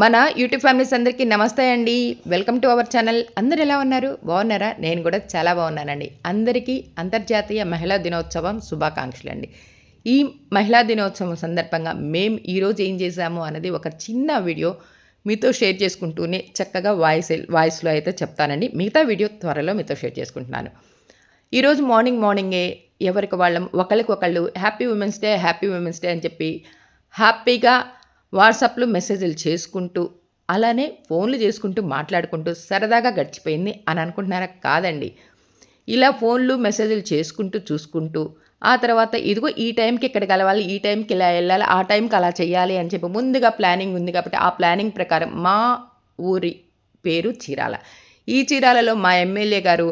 మన YouTube families అందరికీ నమస్తే అండి. Welcome to our channel. అందరు ఎలా ఉన్నారు? బాగున్నారా? నేను కూడా చాలా బాగున్నానండి. అందరికీ అంతర్జాతీయ మహిళా దినోత్సవం శుభాకాంక్షలు అండి ఈ మహిళా దినోత్సవం సందర్భంగా మేము ఈరోజు ఏం చేశాము అన్నది ఒక చిన్న వీడియో మీతో షేర్ చేసుకుంటూనే చక్కగా వాయిస్ వాయిస్లో అయితే చెప్తానండి. మిగతా వీడియో త్వరలో మీతో షేర్ చేసుకుంటున్నాను. ఈరోజు మార్నింగ్ మార్నింగే ఎవరికి వాళ్ళం? ఒకళ్ళకొకళ్ళు happy women's day happy women's day అని చెప్పి హ్యాపీగా వాట్సాప్లో మెసేజ్లు చేసుకుంటూ అలానే ఫోన్లు చేసుకుంటూ మాట్లాడుకుంటూ సరదాగా గడిచిపోయింది అని అనుకుంటున్నారా? కాదండి. ఇలా ఫోన్లు మెసేజ్లు చేసుకుంటూ చూసుకుంటూ ఆ తర్వాత ఇదిగో ఈ టైంకి ఇక్కడ కలవాలి ఈ టైంకి ఇలా వెళ్ళాలి ఆ టైంకి అలా చేయాలి అని చెప్పి ముందుగా ప్లానింగ్ ఉంది కాబట్టి ఆ ప్లానింగ్ ప్రకారం మా ఊరి పేరు చీరాల. ఈ చీరాలలో మా ఎమ్మెల్యే గారు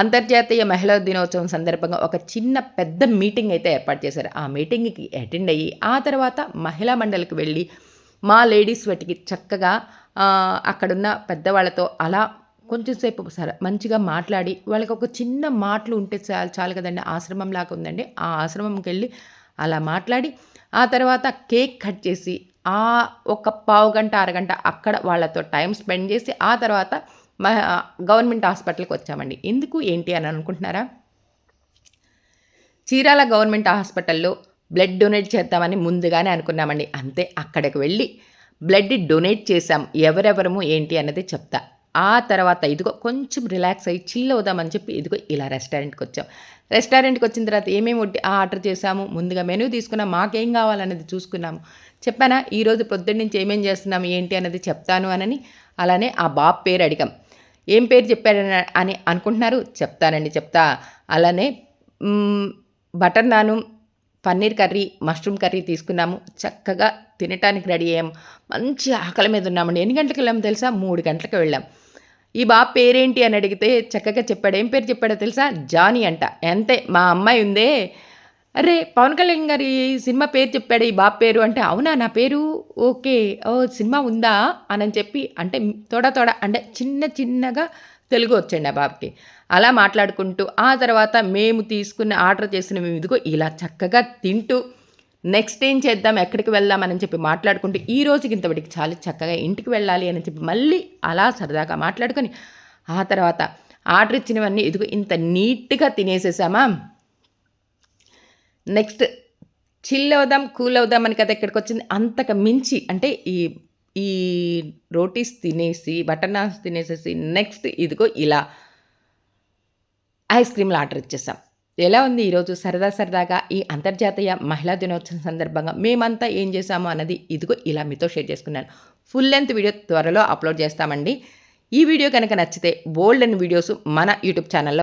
అంతర్జాతీయ మహిళా దినోత్సవం సందర్భంగా ఒక చిన్న పెద్ద మీటింగ్ అయితే ఏర్పాటు చేశారు. ఆ మీటింగ్కి అటెండ్ అయ్యి ఆ తర్వాత మహిళా మండలికి వెళ్ళి మా లేడీస్ వాటికి చక్కగా అక్కడున్న పెద్దవాళ్ళతో అలా కొంచెంసేపు సరే మంచిగా మాట్లాడి వాళ్ళకి ఒక చిన్న మాటలు ఉంటే చాలు చాలు కదండి ఆశ్రమం లాగా ఉందండి. ఆ ఆశ్రమంకి వెళ్ళి అలా మాట్లాడి ఆ తర్వాత కేక్ కట్ చేసి ఆ ఒక పావు గంట అరగంట అక్కడ వాళ్ళతో టైం స్పెండ్ చేసి ఆ తర్వాత మా గవర్నమెంట్ హాస్పిటల్కి వచ్చామండి. ఎందుకు ఏంటి అని అనుకుంటున్నారా? చీరాల గవర్నమెంట్ హాస్పిటల్లో బ్లడ్ డొనేట్ చేద్దామని ముందుగానే అనుకున్నామండి. అంతే అక్కడికి వెళ్ళి బ్లడ్ డొనేట్ చేసాం ఎవరెవరము ఏంటి అన్నది చెప్తా. ఆ తర్వాత ఇదిగో కొంచెం రిలాక్స్ అయ్యి చిల్ అవుదామని చెప్పి ఇదిగో ఇలా రెస్టారెంట్కి వచ్చాం. రెస్టారెంట్కి వచ్చిన తర్వాత ఏమేమి ఆర్డర్ చేసాము ముందుగా మెనూ తీసుకున్నాం మాకేం కావాలన్నది చూసుకున్నాము. చెప్పానా? ఈరోజు పొద్దున్న నుంచి ఏమేం చేస్తున్నాము ఏంటి అన్నది చెప్తాను అనని అలానే ఆ బాబు పేరు అడిగాం. ఏం పేరు చెప్పారని అని అనుకుంటున్నారు. చెప్తానండి చెప్తా. అలానే బటర్ నాను పన్నీర్ కర్రీ మష్రూమ్ కర్రీ తీసుకున్నాము. చక్కగా తినటానికి రెడీ అయ్యాం. మంచి ఆకలి మీద ఉన్నామండి. ఎన్ని గంటలకు వెళ్ళాము తెలుసా? మూడు గంటలకు వెళ్ళాం. ఈ బాబు పేరేంటి అని అడిగితే చక్కగా చెప్పాడు. ఏం పేరు చెప్పాడో తెలుసా? జానీ అంట. అంతే మా అమ్మాయి ఉందే. అరే పవన్ కళ్యాణ్ గారి సినిమా పేరు చెప్పాడు ఈ బాబు పేరు అంటే అవునా నా పేరు? ఓకే ఓ సినిమా ఉందా? అని చెప్పి అంటే తోడ తోడ అంటే చిన్న చిన్నగా తెలుగు వచ్చండి ఆ బాబుకి. అలా మాట్లాడుకుంటూ ఆ తర్వాత మేము తీసుకున్న ఆర్డర్ చేసిన మేము ఇదిగో ఇలా చక్కగా తింటూ నెక్స్ట్ ఏం చేద్దాం ఎక్కడికి వెళ్దాం అని చెప్పి మాట్లాడుకుంటూ ఈ రోజుకి ఇంతవరకు చాలా చక్కగా ఇంటికి వెళ్ళాలి అని చెప్పి మళ్ళీ అలా సరదాగా మాట్లాడుకొని ఆ తర్వాత ఆర్డర్ ఇచ్చినవన్నీ ఇదిగో ఇంత నీట్గా తినేసేసామా? నెక్స్ట్ చిల్ అవుదాం కూల్ అవుదాం అని కదా ఇక్కడికి వచ్చింది. అంతకు మించి అంటే ఈ ఈ రోటీస్ తినేసి బటర్ నాన్స్ తినేసేసి నెక్స్ట్ ఇదిగో ఇలా ఐస్ క్రీమ్లు ఆర్డర్ ఇచ్చేసాం. ఎలా ఉంది ఈరోజు? సరదా సరదాగా ఈ అంతర్జాతీయ మహిళా దినోత్సవం సందర్భంగా మేమంతా ఏం చేసామో అన్నది ఇదిగో ఇలా మీతో షేర్ చేసుకున్నాను. ఫుల్ లెంత్ వీడియో త్వరలో అప్లోడ్ చేస్తామండి. ఈ వీడియో కనుక నచ్చితే బోల్డ్ అండ్ వీడియోస్ మన యూట్యూబ్ ఛానల్లో